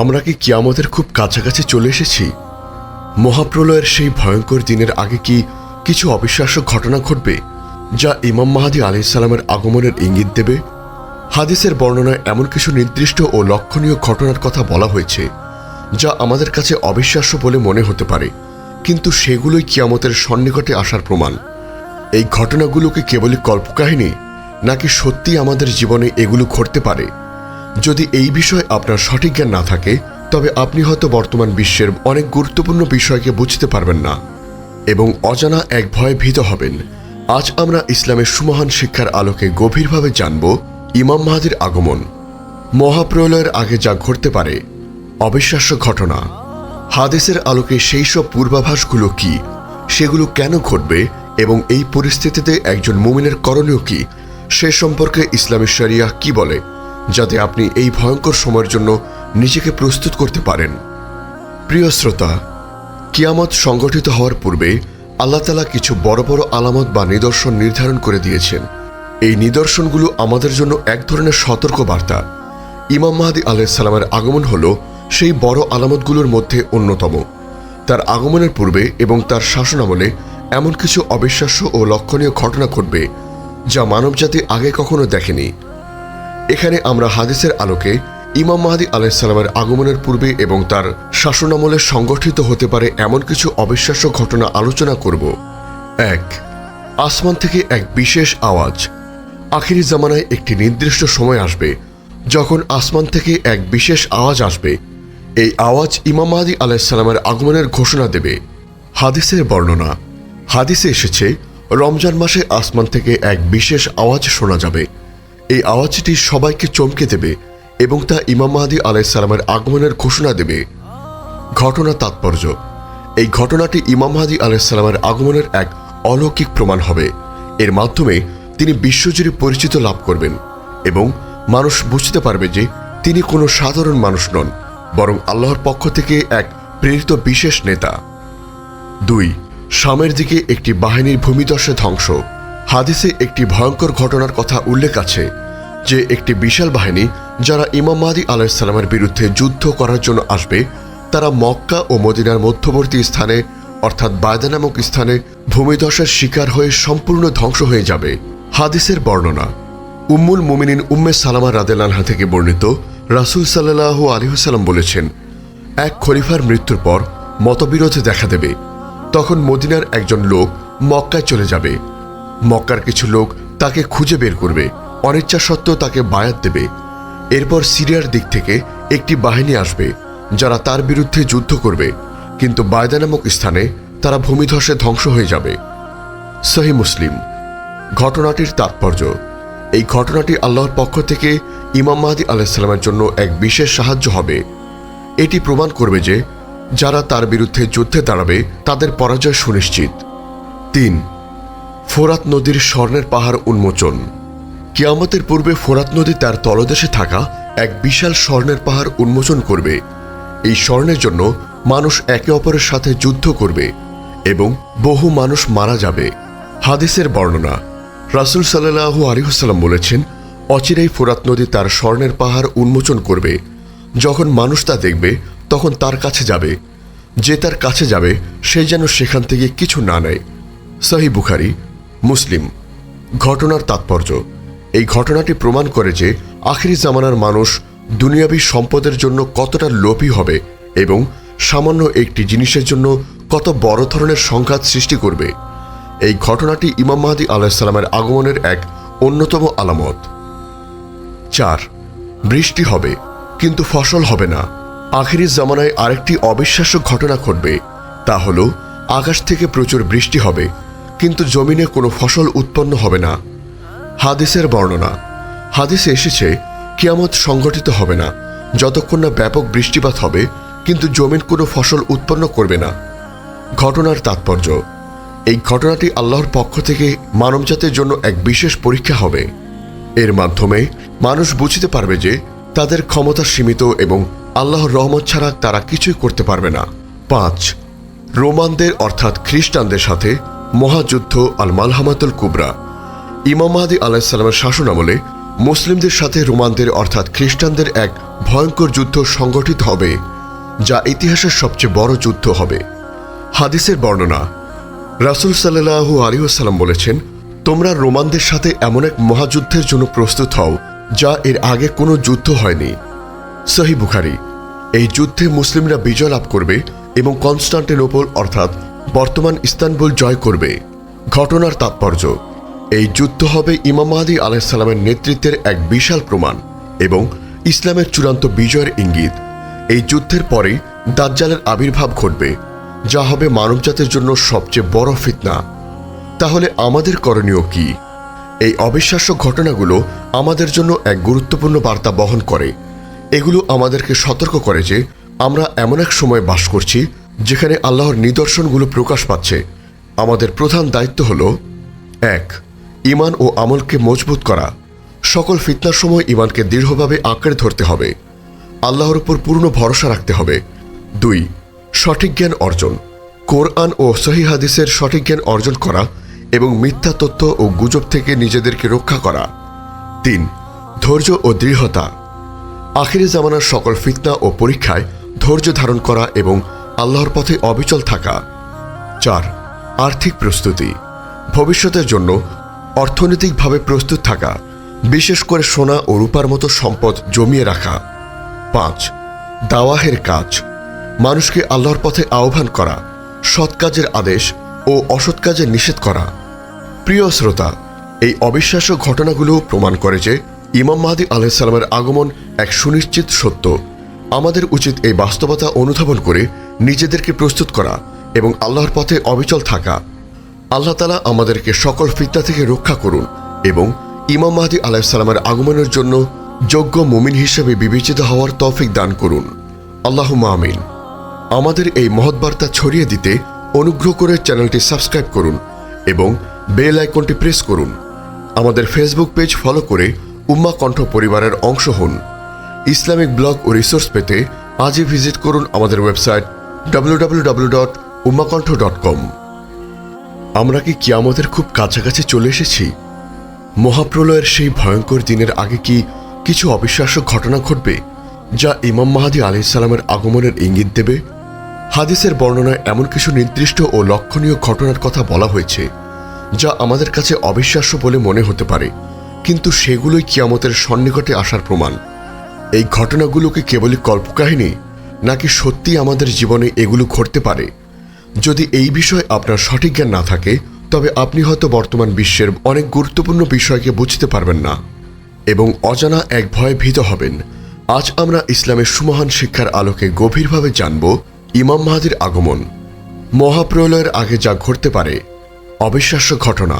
আমরা কি কিয়ামতের খুব কাছাকাছি চলে এসেছি? মহাপ্রলয়ের সেই ভয়ঙ্কর দিনের আগে কি কিছু অবিশ্বাস্য ঘটনা ঘটবে, যা ইমাম মাহাদি আলাইসাল্লামের আগমনের ইঙ্গিত দেবে? হাদিসের বর্ণনায় এমন কিছু নির্দিষ্ট ও লক্ষণীয় ঘটনার কথা বলা হয়েছে, যা আমাদের কাছে অবিশ্বাস্য বলে মনে হতে পারে, কিন্তু সেগুলোই কিয়ামতের সন্নিকটে আসার প্রমাণ। এই ঘটনাগুলোকে কেবলই কল্পকাহিনী, নাকি সত্যি আমাদের জীবনে এগুলো ঘটতে পারে? যদি এই বিষয়ে আপনার সঠিক জ্ঞান না থাকে, তবে আপনি হয়তো বর্তমান বিশ্বের অনেক গুরুত্বপূর্ণ বিষয়কে বুঝতে পারবেন না এবং অজানা এক ভয়ে ভীত হবেন। আজ আমরা ইসলামের সুমহান শিক্ষার আলোকে গভীরভাবে জানব ইমাম মাহাদির আগমন। মহাপ্রলয়ের আগে যা ঘটতে পারে, অবিশ্বাস্য ঘটনা। হাদিসের আলোকে সেই সব পূর্বাভাসগুলো কি, সেগুলো কেন ঘটবে এবং এই পরিস্থিতিতে একজন মুমিনের করণীয় কি, সে সম্পর্কে ইসলামী শরিয়া কি বলে যাতে আপনি এই ভয়ঙ্কর সময়ের জন্য নিজেকে প্রস্তুত করতে পারেন। প্রিয় শ্রোতা, কিয়ামত সংগঠিত হওয়ার পূর্বে আল্লাহ তালা কিছু বড় বড় আলামত বা নিদর্শন নির্ধারণ করে দিয়েছেন। এই নিদর্শনগুলো আমাদের জন্য এক ধরনের সতর্ক বার্তা ইমাম মাহাদি আলাইসাল্লামের আগমন হল সেই বড় আলামতগুলোর মধ্যে অন্যতম। তার আগমনের পূর্বে এবং তার শাসনামলে এমন কিছু অবিশ্বাস্য ও লক্ষণীয় ঘটনা ঘটবে যা মানবজাতি আগে কখনো দেখেনি। এখানে আমরা হাদিসের আলোকে ইমাম মাহাদি আলাইসাল্লামের আগমনের পূর্বে এবং তার শাসনামলে সংগঠিত হতে পারে এমন কিছু অবিশ্বাস্য ঘটনা আলোচনা করব। এক, আসমান থেকে এক বিশেষ আওয়াজ। আখিরি জামানায় একটি নির্দিষ্ট সময় আসবে যখন আসমান থেকে এক বিশেষ আওয়াজ আসবে। এই আওয়াজ ইমাম মাহাদি আলাইসাল্লামের আগমনের ঘোষণা দেবে। হাদিসের বর্ণনা, হাদিসে এসেছে, রমজান মাসে আসমান থেকে এক বিশেষ আওয়াজ শোনা যাবে। এই আওয়াজটি সবাইকে চমকে দেবে এবং তা ইমাম মাহাদি আলাইসাল্লামের আগমনের ঘোষণা দেবে। ঘটনা তাৎপর্য। এই ঘটনাটি ইমাম মাহাদি আলাইসাল্লামের আগমনের এক অলৌকিক প্রমাণ হবে। এর মাধ্যমে তিনি বিশ্বজুড়ে পরিচিত লাভ করবেন এবং মানুষ বুঝতে পারবে যে তিনি কোনো সাধারণ মানুষ নন, বরং আল্লাহর পক্ষ থেকে এক প্রেরিত বিশেষ নেতা। দুই শামের দিকে একটি বাহিনীর ভূমিদশে ধ্বংস। হাদিসে একটি ভয়ঙ্কর ঘটনার কথা উল্লেখ আছে। যে একটি বিশাল বাহিনী যারা ইমাম মাহাদি আলাইসাল্লামের বিরুদ্ধে যুদ্ধ করার জন্য আসবে, তারা মক্কা ও মদিনার মধ্যবর্তী স্থানে, অর্থাৎ বায়দা নামক স্থানে, ভূমিধসের শিকার হয়ে সম্পূর্ণ ধ্বংস হয়ে যাবে। হাদিসের বর্ণনা, উম্মুল মুমিনিন উম্মে সালামা রাদেলানহা থেকে বর্ণিত রাসুল সাল্লাহ আলিহাসাল্লাম বলেছেন, এক খলিফার মৃত্যুর পর মতবিরোধ দেখা দেবে। তখন মদিনার একজন লোক মক্কায় চলে যাবে। মক্কার কিছু লোক তাকে খুঁজে বের করবে। অনিচ্ছা সত্ত্বেও তাকে বায়াত দেবে। এরপর সিরিয়ার দিক থেকে একটি বাহিনী আসবে, যারা তার বিরুদ্ধে যুদ্ধ করবে। কিন্তু বায়দা নামক স্থানে তারা ভূমিধসে ধ্বংস হয়ে যাবে। সহি মুসলিম, ঘটনাটির তাৎপর্য। এই ঘটনাটি আল্লাহর পক্ষ থেকে ইমাম মাহাদি আলাইসাল্লামের জন্য এক বিশেষ সাহায্য হবে। এটি প্রমাণ করবে যে, যারা তার বিরুদ্ধে যুদ্ধে দাঁড়াবে, তাদের পরাজয় সুনিশ্চিত। তিন, ফোরাত নদীর স্বর্ণের পাহাড় উন্মোচন। কিয়ামতের পূর্বে ফোরাত নদী তার তলদেশে থাকা এক বিশাল স্বর্ণের পাহাড় উন্মোচন করবে। এই স্বর্ণের জন্য মানুষ একে অপরের সাথে যুদ্ধ করবে এবং বহু মানুষ মারা যাবে। হাদিসের বর্ণনা, রাসুল সাল্লাহু আলিহাসাল্লাম বলেছেন, অচিরেই ফোরাত নদী তার স্বর্ণের পাহাড় উন্মোচন করবে। যখন মানুষ তা দেখবে, তখন তার কাছে যাবে। যে তার কাছে যাবে, সে যেন সেখান থেকে কিছু না নেয়। সহি বুখারি, মুসলিম। ঘটনার তাৎপর্য এই ঘটনাটি প্রমাণ করে যে আখিরি জামানার মানুষ দুনিয়াবী সম্পদের জন্য কতটা লোভী হবে এবং সামান্য একটি জিনিসের জন্য কত বড় ধরনের সংঘাত সৃষ্টি করবে। এই ঘটনাটি ইমাম মাহাদি আলাহিসাল্লামের আগমনের এক অন্যতম আলামত। চার, বৃষ্টি হবে, কিন্তু ফসল হবে না। আখিরি জামানায় আরেকটি অবিশ্বাস্য ঘটনা ঘটবে, তা হল, আকাশ থেকে প্রচুর বৃষ্টি হবে, কিন্তু জমিনে কোনো ফসল উৎপন্ন হবে না। হাদিসের বর্ণনা। হাদিসে এসেছে, কিয়ামত সংগঠিত হবে না, যতক্ষণ না ব্যাপক বৃষ্টিপাত হবে, কিন্তু জমিন কোনো ফসল উৎপন্ন করবে না। ঘটনার তাৎপর্য, এই ঘটনাটি আল্লাহর পক্ষ থেকে মানবজাতির জন্য এক বিশেষ পরীক্ষা হবে। এর মাধ্যমে মানুষ বুঝতে পারবে যে, তাদের ক্ষমতা সীমিত এবং আল্লাহর রহমত ছাড়া তারা কিছুই করতে পারবে না। পাঁচ, রোমানদের অর্থাৎ খ্রিস্টানদের সাথে মহাযুদ্ধ আল মালহামাতুল কুবরা। ইমাম মাহাদি আলাহিসাল্লামের শাসন আমলে মুসলিমদের সাথে রোমানদের অর্থাৎ খ্রিস্টানদের এক ভয়ঙ্কর যুদ্ধ সংগঠিত হবে, যা ইতিহাসের সবচেয়ে বড় যুদ্ধ হবে। হাদিসের বর্ণনা, রাসুল সাল্লাহু আলিউসাল্লাম বলেছেন, তোমরা রোমানদের সাথে এমন এক মহাযুদ্ধের জন্য প্রস্তুত হও, যা এর আগে কোনো যুদ্ধ হয়নি। সহি বুখারি, এই যুদ্ধে মুসলিমরা বিজয় লাভ করবে এবং কনস্টান্টিনোপল অর্থাৎ বর্তমান ইস্তানবুল জয় করবে। ঘটনার তাৎপর্য এই যুদ্ধ হবে ইমাম মাহাদি আলাইসাল্লামের নেতৃত্বের এক বিশাল প্রমাণ এবং ইসলামের চূড়ান্ত বিজয়ের ইঙ্গিত। এই যুদ্ধের পরেই দাজ্জালের আবির্ভাব ঘটবে, যা হবে মানবজাতির জন্য সবচেয়ে বড় ফিতনা। তাহলে আমাদের করণীয় কি? এই অবিশ্বাস্য ঘটনাগুলো আমাদের জন্য এক গুরুত্বপূর্ণ বার্তা বহন করে। এগুলো আমাদেরকে সতর্ক করে যে আমরা এমন এক সময় বাস করছি যেখানে আল্লাহর নিদর্শনগুলো প্রকাশ পাচ্ছে। আমাদের প্রধান দায়িত্ব হল, এক ইমান ও আমলকে মজবুত করা। সকল ফিতনার সময় ইমানকে দৃঢ়ভাবে আঁকড়ে ধরতে হবে। আল্লাহর উপর পূর্ণ ভরসা রাখতে হবে। দুই, সঠিক জ্ঞান অর্জন। কোরআন ও সহি হাদিসের সঠিক জ্ঞান অর্জন করা এবং মিথ্যা তথ্য ও গুজব থেকে নিজেদেরকে রক্ষা করা। তিন, ধৈর্য ও দৃঢ়তা। আখিরি জামানার সকল ফিতনা ও পরীক্ষায় ধৈর্য ধারণ করা এবং আল্লাহর পথে অবিচল থাকা। চার, আর্থিক প্রস্তুতি। ভবিষ্যতের জন্য অর্থনৈতিকভাবে প্রস্তুত থাকা, বিশেষ করে সোনা ও রূপার মতো সম্পদ জমিয়ে রাখা। পাঁচ, দাওয়াহের কাজ। মানুষকে আল্লাহর পথে আহ্বান করা, সৎ কাজের আদেশ ও অসৎ কাজের নিষেধ করা। প্রিয় শ্রোতা, এই অবিশ্বাস্য ঘটনাগুলো প্রমাণ করে যে ইমাম মাহাদি আলাইসাল্লামের আগমন এক সুনিশ্চিত সত্য। আমাদের উচিত এই বাস্তবতা অনুধাবন করে নিজেদেরকে প্রস্তুত করা এবং আল্লাহর পথে অবিচল থাকা। আল্লাহ তালা আমাদেরকে সকল ফিতনা থেকে রক্ষা করুন এবং ইমাম মাহাদি আলাইসাল্লামের আগমনের জন্য যোগ্য মুমিন হিসেবে বিবেচিত হওয়ার তৌফিক দান করুন। আল্লাহ আমিন। আমাদের এই মহৎ বার্তা ছড়িয়ে দিতে অনুগ্রহ করে চ্যানেলটি সাবস্ক্রাইব করুন এবং বেল আইকনটি প্রেস করুন। আমাদের ফেসবুক পেজ ফলো করে উম্মা কণ্ঠ পরিবারের অংশ হন। ইসলামিক ব্লগ ও রিসোর্স পেতে আজই ভিজিট করুন আমাদের website W dot Ummakantha dot com. আমরা কি কিয়ামতের খুব কাছাকাছি চলে এসেছি? মহাপ্রলয়ের সেই ভয়ঙ্কর দিনের আগে কি কিছু অবিশ্বাস্য ঘটনা ঘটবে, যা ইমাম মাহাদি আলাইসাল্লামের আগমনের ইঙ্গিত দেবে? হাদিসের বর্ণনায় এমন কিছু নির্দিষ্ট ও লক্ষণীয় ঘটনার কথা বলা হয়েছে, যা আমাদের কাছে অবিশ্বাস্য বলে মনে হতে পারে, কিন্তু সেগুলোই কিয়ামতের সন্নিকটে আসার প্রমাণ। এই ঘটনাগুলোকে কেবলই কল্পকাহিনী, নাকি সত্যি আমাদের জীবনে এগুলো ঘটতে পারে? যদি এই বিষয়ে আপনার সঠিক জ্ঞান না থাকে, তবে আপনি হয়তো বর্তমান বিশ্বের অনেক গুরুত্বপূর্ণ বিষয়কে বুঝতে পারবেন না এবং অজানা এক ভয়ে ভীত হবেন। আজ আমরা ইসলামের সুমহান শিক্ষার আলোকে গভীরভাবে জানব ইমাম মাহাদির আগমন। মহাপ্রলয়ের আগে যা ঘটতে পারে, অবিশ্বাস্য ঘটনা।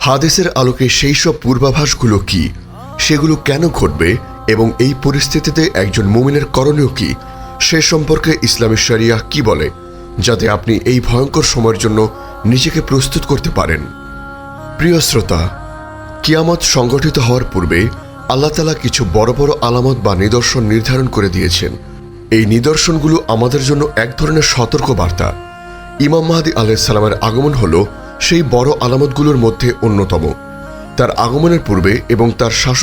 হাদিসের আলোকে সেই সব পূর্বাভাসগুলো কি, সেগুলো কেন ঘটবে এবং এই পরিস্থিতিতে একজন মুমিনের করণীয় কি, সে সম্পর্কে ইসলামী শরিয়া কি বলে? যাতে আপনি এই ভয়ঙ্কর সময়ের জন্য নিজেকে প্রস্তুত করতে পারেন। প্রিয় শ্রোতা, কিয়ামত সংগঠিত হওয়ার পূর্বে আল্লাহ তালা কিছু বড় বড় আলামত বা নিদর্শন নির্ধারণ করে দিয়েছেন। এই নিদর্শনগুলো আমাদের জন্য এক ধরনের সতর্ক বার্তা ইমাম মাহাদি আলাইসাল্লামের আগমন হল সেই বড় আলামতগুলোর মধ্যে অন্যতম। তার আগমনের পূর্বে এবং তার শাসন